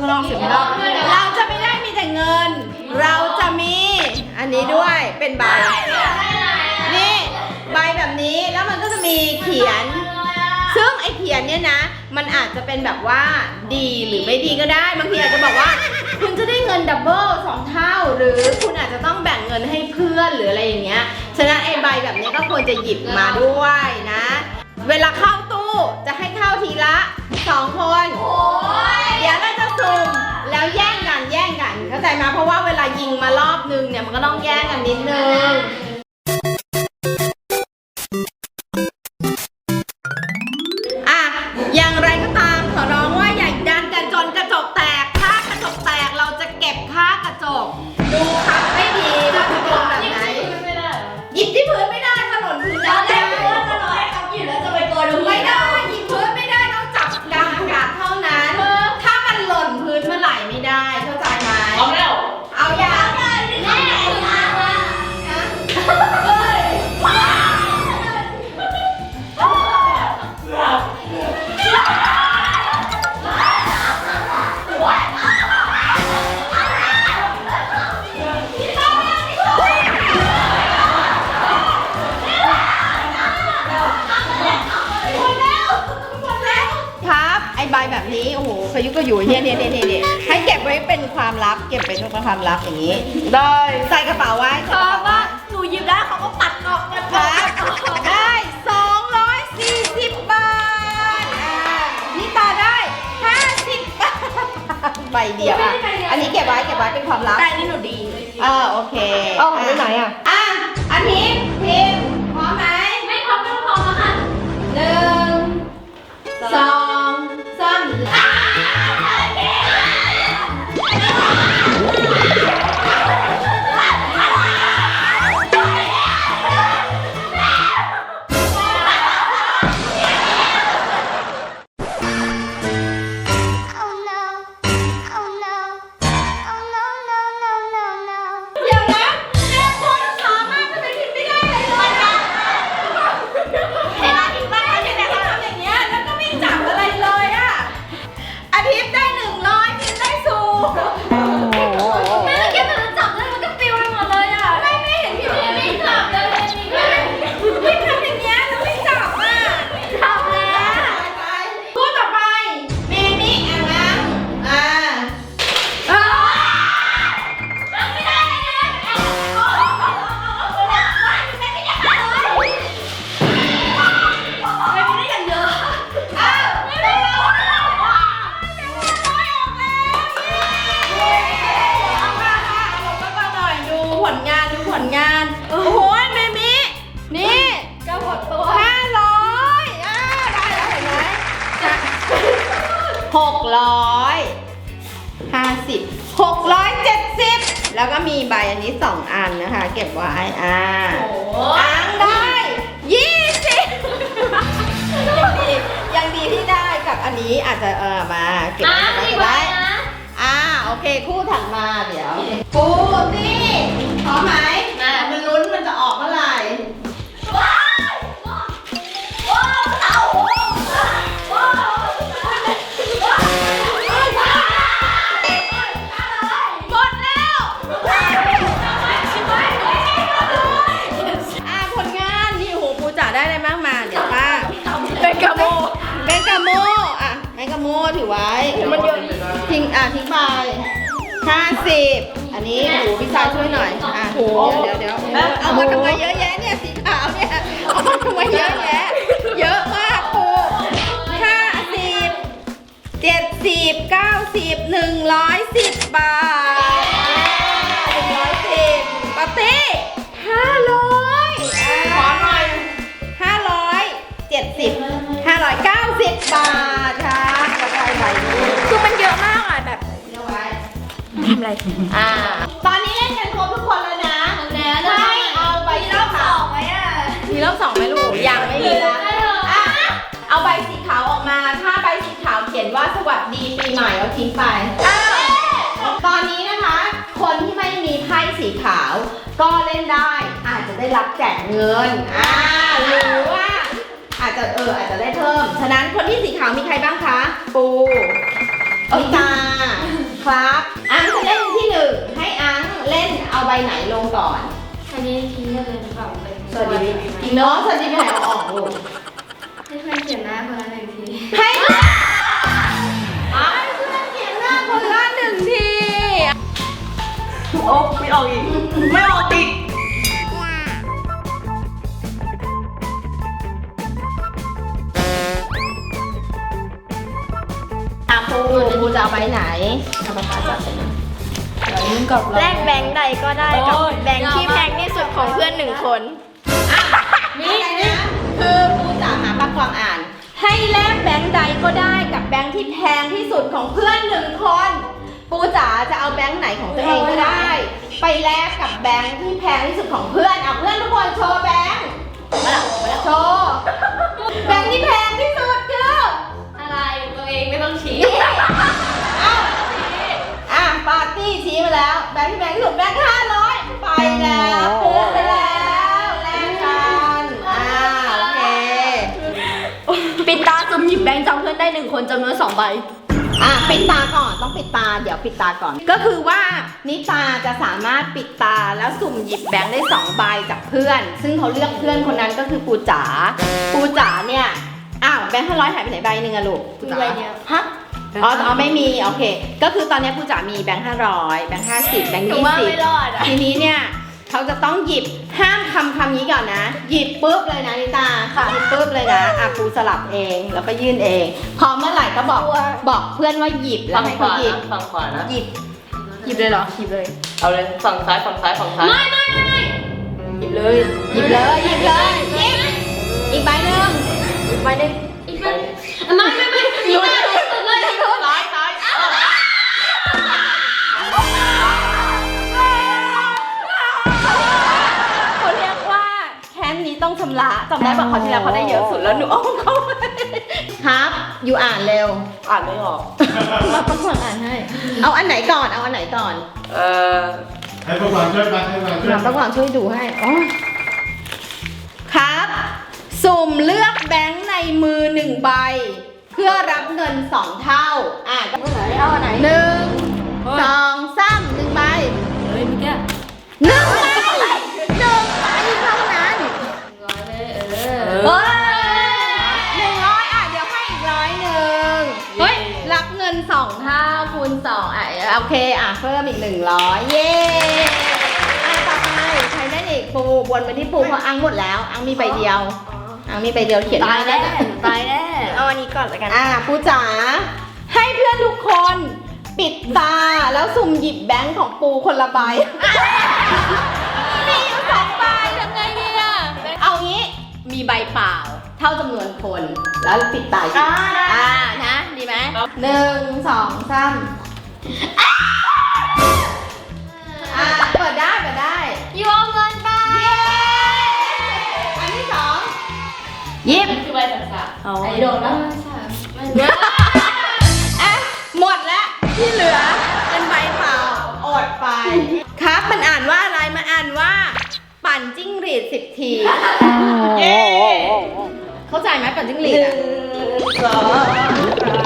ข้างนอกเสียงข้างนอกเราจะไม่ได้มีแต่เงิน เราจะมีอันนี้ด้วยเป็นใบ นี่ใบแบบนี้แล้วมันก็จะมีเขียน ซึ่งไอเขียนเนี่ยนะ มันอาจจะเป็นแบบว่าดีหรือไม่ดีก็ได้บางทีอาจจะบอกว่า คุณจะได้เงินดับเบิลสองเท่า หรือคุณอาจจะต้องแบ่งเงินให้เพื่อนหรืออะไรอย่างเงี้ยฉะนั้นไอใบแบบนี้ก็ควรจะหยิบมาด้วยนะ เวลาเข้าตู้จะให้เข้าทีละสองคนเดี๋ยวเราจะ สุ่มแล้วแย่งกันแย่งกัน เข้าใจไหมเพราะว่าเวลายิงมารอบนึงเนี่ยมันก็ต้องแย่งกันนิดนึง เดียวอะ อันนี้เก็บไว้เก็บไว้เป็นความลับ แต่นี่หนูดี เออโอเคเอาของไปไหนอะ อะอันนี้พิมพ์พร้อมไหมไม่พร้อมไม่พร้อมแล้วค่ะหนึ่งสอง 670 แล้วก็มีใบอันนี้ 2 อันนะคะ เก็บไว้อ่าอ้างได้ 20 ยังดียังดีที่ได้กับอันนี้อาจจะเออมาเก็บอ้ว่ไว้นะ อ่าโอเคคู่ถัดมาเดี๋ยวคู่นี่พร้อมไหมมันลุ้นมันจะออกเมื่อไหร่ โมถือไว้มันเยอะทิ้งอะทิ้งไปห้าสิบอันนี้โหพี่ชายช่วยหน่อยอะเดี๋ยวเดี๋ยวเดี๋ยวเอามาทำไมเยอะแยะเนี่ยสีขาวเนี่ยเอามาทำไมเยอะแยะเยอะมากปูห้าสิบเจ็ดสิบเก้าสิบหนึ่งร้อยสิบบาท อะไรอ่า ตอนนี้เล่นกันครบทุกคนแล้วนะแล้วให้เอาใบมีรอบสองไหมอะ มีรอบสองไหมลูก ยังไม่มีนะอะนว่าสวัสดีปีใหม่เอาทิ้งไป ตอนนี้นะคะ คนที่ไม่มีไพ่สีขาว ก็เล่นได้ อาจจะได้รับแจกเงิน อ่า หรือว่าอาจจะเอออาจจะได้เพิ่ม ฉะนั้นคนที่สีขาวมีใครบ้างคะ ปูนิตา ครับอังจะเล่นที่หนึ่งให้อังเล่นเอาใบไหนลงก่อน อันนี้ทิ้งได้เลยหรือเปล่าเป็นสวัสดีปีเนาะสวัสดีปีใหม่เอาออกลูกให้เพื่อนเขียนหน้าคนละหนึ่งทีให้ให้เพื่อนเขียนหน้าคนละหนึ่งทีโอ้ไม่ออกอีก ไม่ออก อีกอะปูปูจะเอาใบไหนเอาปากกาจับไปนะเดี๋ยวนิ้วกับแลกแบงค์ใดก็ได้กับแบงค์ที่แพงที่สุดของเพื่อนหนึ่งคน นี่นะคือปูจะหาปากความอ่าน ให้แลกแบงค์ใดก็ได้กับแบงค์ที่แพงที่สุดของเพื่อนหนึ่งคน ปูจ๋าจะเอาแบงค์ไหนของตัวเองก็ได้ ไปแลกกับแบงค์ที่แพงที่สุดของเพื่อนเอาเพื่อนทุกคนโชว์แบงค์โชว์แบงค์ที่แพงที่สุด องไม่ต้องชี้นี่อะอะปาร์ตี้ชี้มาแล้ว แบงค์ที่แบงค์ที่สุดแบงค์ห้าร้อยไปแล้วปุ๊บไปแล้วแลกกันอ่าโอเคปิดตาจุ่มหยิบแบงค์จำเพื่อนได้หนึ่งคนจำนวนสองใบ อะปิดตาก่อนต้องปิดตาเดี๋ยวปิดตาก่อน ก็คือว่านิตาจะสามารถปิดตาแล้วสุ่มหยิบแบงค์ได้สองใบจากเพื่อน ซึ่งเขาเลือกเพื่อนคนนั้นก็คือปูจ๋าปูจ๋าเนี่ยอ้าว แบงค์ห้าร้อยหายไปไหนใบหนึ่งอะลูกปูจ๋ามีใบเดียวฮะอ๋ออ๋อไม่มี โอเค ก็คือตอนนี้ปูจ๋ามีแบงค์ห้าร้อยแบงค์ห้าสิบแบงค์หนูยี่ว่าสิบไม่รอดอะทีนี้เนี่ยเขาจะต้องหยิบห้ามคำคำนี้ก่อนนะ หยิบปุ๊บเลยนะนิตาค่ะหยิบปุ๊บเลยนะอะปูสลับเองแล้วก็ยื่นเอง พอเมื่อไหร่ก็บอกบอกเพื่อนว่าหยิบแล้วฝั่งให้ขเขาวาหยิบนะฝั่งขวานะ หยิบหยิบเลยเหรอหยิบเลย เอาเลยฝั่งซ้ายฝั่งซ้ายฝั่งซ้าย ไม่ไม่ไม่ไม่หยิบเลย หยิบเลยหยิบเลยหยิบอีกใบหนึ่งอีกใบหนึ่ง ต้องชำระจำได้ป่ะคราวที่แล้วเขาได้เยอะสุดแล้วหนูเอาเขาไปครับ อยู่อ่านเร็ว อ่านไม่ออก มาประกวดอ่านให้ เอาอันไหนก่อน เอาอันไหนก่อนเอ่อให้พวกเราช่วยมาให้พวกเราช่วยมาประกวดช่วยดูให้อ๋อครับ สุ่มเลือกแบงค์ในมือหนึ่งใบ เพื่อรับเงินสองเท่า อะก็เอาอันไหนหนึ่งสองสามหนึ่งใบเฮ้ยเมื่อกี้หนึ่ง โอเค อะ เพิ่มอีกหนึ่งร้อยเย้อะต่อไปใครได้อีกปูวนไปที่ปูเพราะอังหมดแล้ว อังมีใบเดียว อังมีใบเดียวเขียนตายได้แน่ตายแน่เอาอันนี้ก่อนละกัน อะปูจ๋าให้เพื่อนทุกคนปิดตาแล้วสุ่มหยิบแบงค์ของปูคนละใบมีอยู่สองใบทำไงดีอะเอางี้มีใบเปล่า เท่าจำนวนคนแล้วปิดตาหยิบอ่าได้อ่านะดีไหมหนึ่งสองสาม อ่าเปิดได้เปิดได้ยูเอาเงินไปเย้อันที่สองหยิบคือใบสังสารเอาไอ้โดนแล้วอะหมดแล้วที่เหลือเป็นใบเปล่าอดไป ครับมันอ่านว่าอะไรมันอ่านว่า ปั่นจิ้งหรีดสิบทีเย้เข้าใจไหมปั่นจิ้งหรีดอะ สอง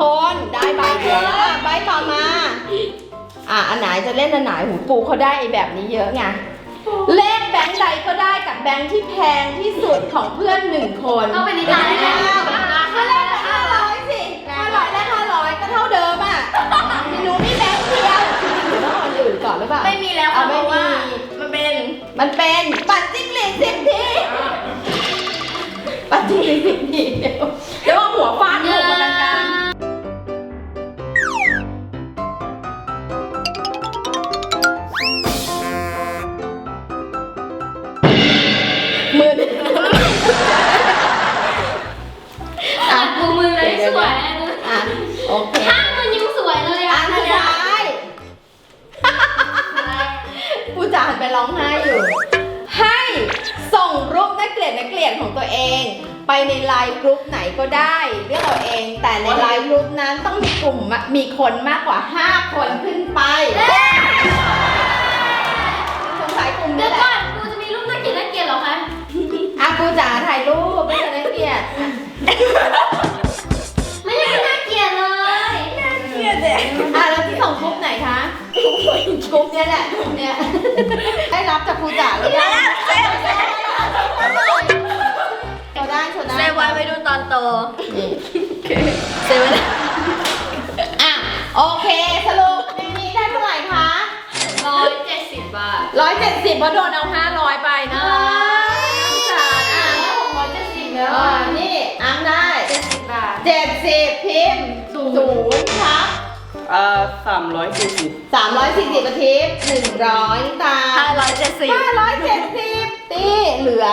คนได้ใบเดียวอะใบต่อมา อะอันไหนจะเล่นอันไหนหูปูเขาได้ไอ้แบบนี้เยอะไงเลขแบงค์ใดก็ได้กับแบงค์ที่แพงที่สุดของเพื่อนหนึ่งคนต้องเป็นนิตาแน่ๆก็เลขห้าร้อยสิห้าร้อยและห้าร้อยก็เท่าเดิมอะหนูมีแบงค์เดียวจริงๆหนูต้องเอาอันอื่นก่อนหรือเปล่า ไม่มีแล้วเอาค่ะเพไม่ราะมีว่ามันเป็นปัดจิ้งหรีดสิบทีปัดจิ้งหรีดสิบทีเดี๋ยวเดี๋ยว ไลน์กรุ๊ปนั้นต้องมีกลุ่มมะมีคนมากกว่า 5 คนขึ้นไปสงสัยกลุ่มเดี๋นี้ยวแหก่อละนกูจะมีรูปน่าเกลียดน่าเกลียดเหรอคะอะกูจ๋าถ่ายรูปไม่ใช่นักเกลียดไม่ใช่น่าเกลียดเลยอะแล้วที่ส่งกรุ๊ปไหนคะกรุ๊ปเนี้ยแหละกรุ๊ปเนี้ยได้รับจากครูจ๋าหรือยังโชว์ ได้โซดเซฟไว้ไว้ดูตอนโตนี่เซฟไว้นะอะโอเคสรุปนี้ได้เท่าไหร่คะร้อยเจ็ดสิบบาทร้อยเจ็ดสิบเพราะโดนเอาห้าร้อยไปนะน่าสงสาอะห้วร้อยเจ็ดสิบแล้วเอออะนี่อังได้เจ็ดสิบบาท เจ็ดสิบพิมพ์ศูนย์ ศูนย์ครับ อ่าสามร้อยสี่สิบ 340อาทิตย์100ตาห้าร้อยเจ็ดสิบ ตีเหลือ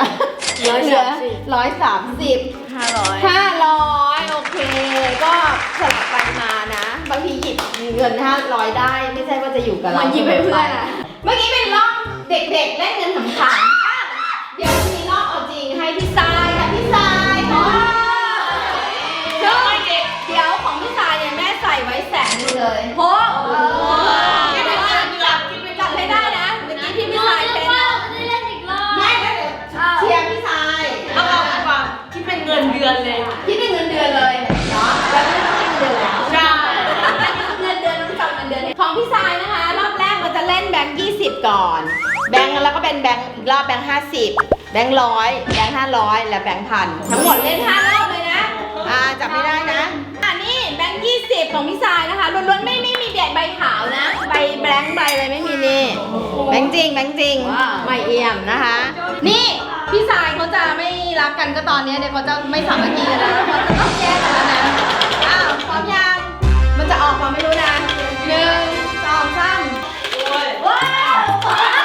ร้อยเหลืสามสิบ ร้อยสามสิบ ห้าร้อย ห้าร้อยโอเค ก็สลับไปมานะ บางทีหยิบเงินห้าร้อยได้ ไม่ใช่ว่าจะอยู่กับเรามันหยิบให้เพื่อนอะ เมื่อกี้เป็นรอบเด็กๆเล่นเงินขำๆเดี๋ยวจะมีรอบเอาจริงให้พี่ทรายค่ะพี่ทรายค่ะเดี๋ยวเดี๋ยวของพี่ทรายเนี่ยแม่ใส่ไว้แสนหนึงเลยโอ้โหจั อนเลยคิดเป็นเงินเดือนเลยเนาะแล้วไม่ต้องคิดเงินเดือนแล้วใช่เงินเดือนต้องจำเงินเดือนของพี่ทรายนะคะ รอบแรกเราจะเล่นแบงค์20ก่อน แบงค์แล้วก็เป็นแบงค์อีกรอบแบงค์50แบงค์ร้อยแบงค์500และแบงค์พันทั้งหมดเล่น5รอบเลยนะ อ่าจับไม่ได้นะ อ่านี่แบงค์20ของพี่ทรายนะคะล้วนๆไม่ไม่มีแบบใบขาวนะ ใบแบงค์ใบอะไรไม่มีนี่ แบงค์จริงแบงค์จริงไม่เอี่ยมนะคะ นี่ พี่สายเขาจะไม่รักกันก็ตอนเนี้ยเดี๋ยวเขาจะไม่สามัคคีกันแล้วเขาจะต้องแยกกันแล้วนะอ้าวพร้อมยัง มันจะออกมาไม่รู้นะหนึ่งสองสามว้าว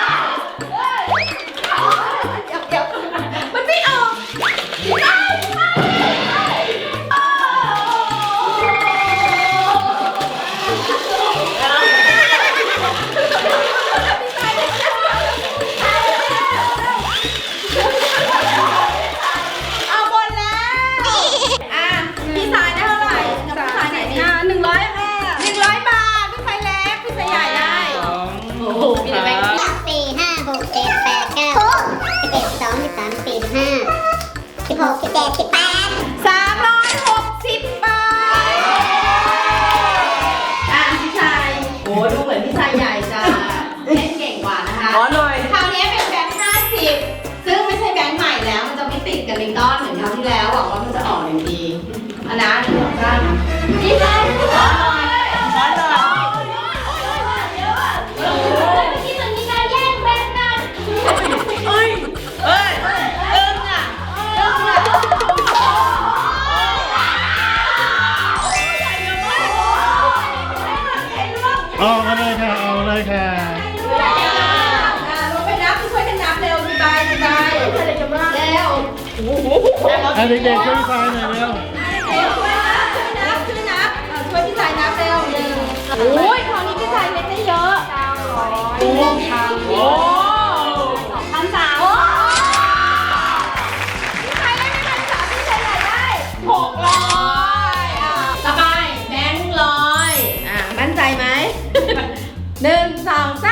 เอาเอาเลยค่ะเอาเลยค่ะอะลงไปนับช่วยกันนับเร็วกี่ใบกี่ใบเร็วเอาเด็กๆช่วยทรายหน่อยเร็วเร็วช่วยนับช่วยนับช่วยนับอะช่วยพี่ชายนับเร็วหนึ่งโอ้ยคราวนี้พี่ชายเล็กได้เยอะโอ้โห หนึ่งสองสาม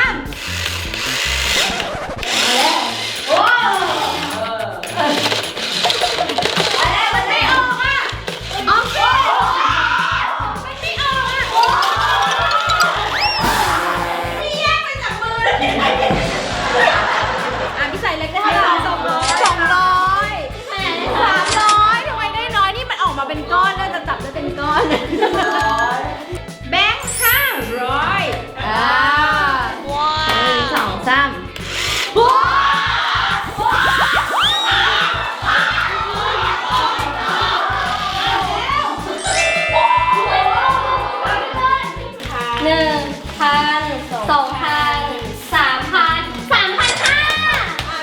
หนึ่งพันสองพันสามพันสามพันห้า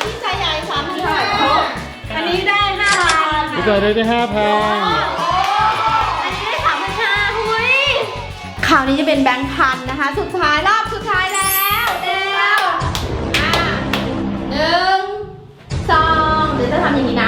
พี่ชายใหญ่สามพันห้าอันนี้ได้ห้าพันพี่จอยได้ได้ห้าพันอันนี้ได้สามพันห้าหุยคราวนี้จะเป็นแบงค์พันนะคะ สุดท้ายรอบ นึ่งสองเดี๋ยวจะทำอย่างนี้นะ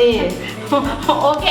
นี่ โอเค